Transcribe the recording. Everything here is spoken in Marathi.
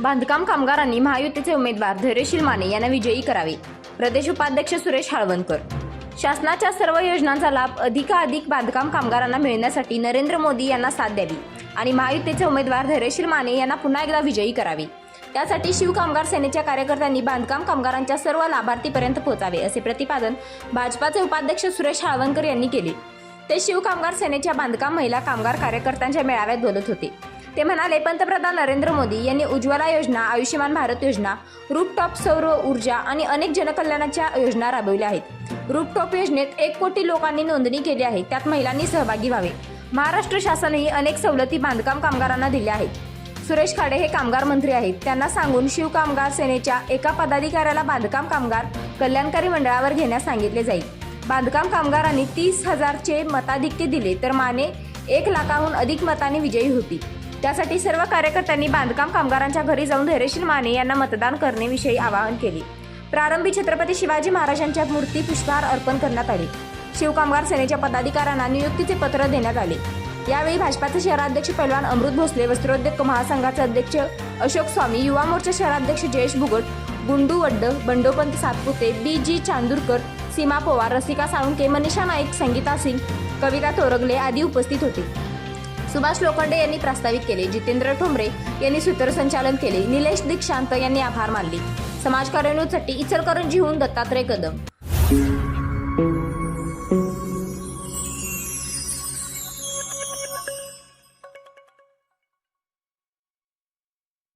बांधकाम कामगारांनी महायुतीचे उमेदवार धैर्यशील माने यांना विजयी करावे. प्रदेश उपाध्यक्ष सुरेश हाळवणकर. शासनाच्या सर्व योजनांचा लाभ अधिकाधिक बांधकाम कामगारांना मिळण्यासाठी नरेंद्र मोदी यांना साथ द्यावी आणि महायुतीचे उमेदवार धैर्यशील माने यांना पुन्हा एकदा विजयी करावे. त्यासाठी शिवकामगार सेनेच्या कार्यकर्त्यांनी बांधकाम कामगारांच्या सर्व लाभार्थीपर्यंत पोहोचावे असे प्रतिपादन भाजपाचे उपाध्यक्ष सुरेश हाळवणकर यांनी केले. ते शिवकामगार सेनेच्या बांधकाम महिला कामगार कार्यकर्त्यांच्या मेळाव्यात बोलत होते. ते म्हणाले पंतप्रधान नरेंद्र मोदी यांनी उज्ज्वला योजना आयुष्यमान भारत योजना रूपटॉप सौर ऊर्जा आणि अनेक जनकल्याणाच्या योजना राबवल्या आहेत. रूपटॉप योजनेत एक कोटी लोकांनी नोंदणी केली आहे त्यात महिलांनी सहभागी व्हावे. महाराष्ट्र शासनही अनेक सवलती बांधकाम कामगारांना दिल्या आहेत. सुरेश खाडे हे कामगार मंत्री आहेत. त्यांना सांगून शिवकामगार सेनेच्या एका पदाधिकाऱ्याला बांधकाम कामगार कल्याणकारी मंडळावर घेण्यास सांगितले जाईल. बांधकाम कामगारांनी तीस हजारचे मताधिक्य दिले तर माने एक लाखाहून अधिक मताने विजयी होती. त्यासाठी सर्व कार्यकर्त्यांनी बांधकाम कामगारांच्या घरी जाऊन धैर्यशील माने यांना मतदान करण्याविषयी आवाहन केले. प्रारंभी छत्रपती शिवाजी महाराजांच्या मूर्ती पुष्पहार अर्पण करण्यात आले. शिवकामगार सेनेच्या पदाधिकाऱ्यांना नियुक्तीचे पत्र देण्यात आले. यावेळी भाजपाचे शहराध्यक्ष पैलवान अमृत भोसले वस्त्रोद्योग महासंघाचे अध्यक्ष अशोक स्वामी युवा मोर्चा शहराध्यक्ष जयेश भुगट गुंडू वड्ड बंडोपंत सातपुते बी जी चांदूरकर सीमा पवार रसिका साळुंके मनीषा नाईक संगीता सिंग कविता तोरगले आदी उपस्थित होते. सुभाष लोखंडे यांनी प्रस्तावित केले जितेंद्र ठोंबरे यांनी सूत्रसंचालन केले निलेश दीक्षांत यांनी आभार मानले. समाजकार्यानुसाठी इचलकरंजीहून दत्तात्रय कदम.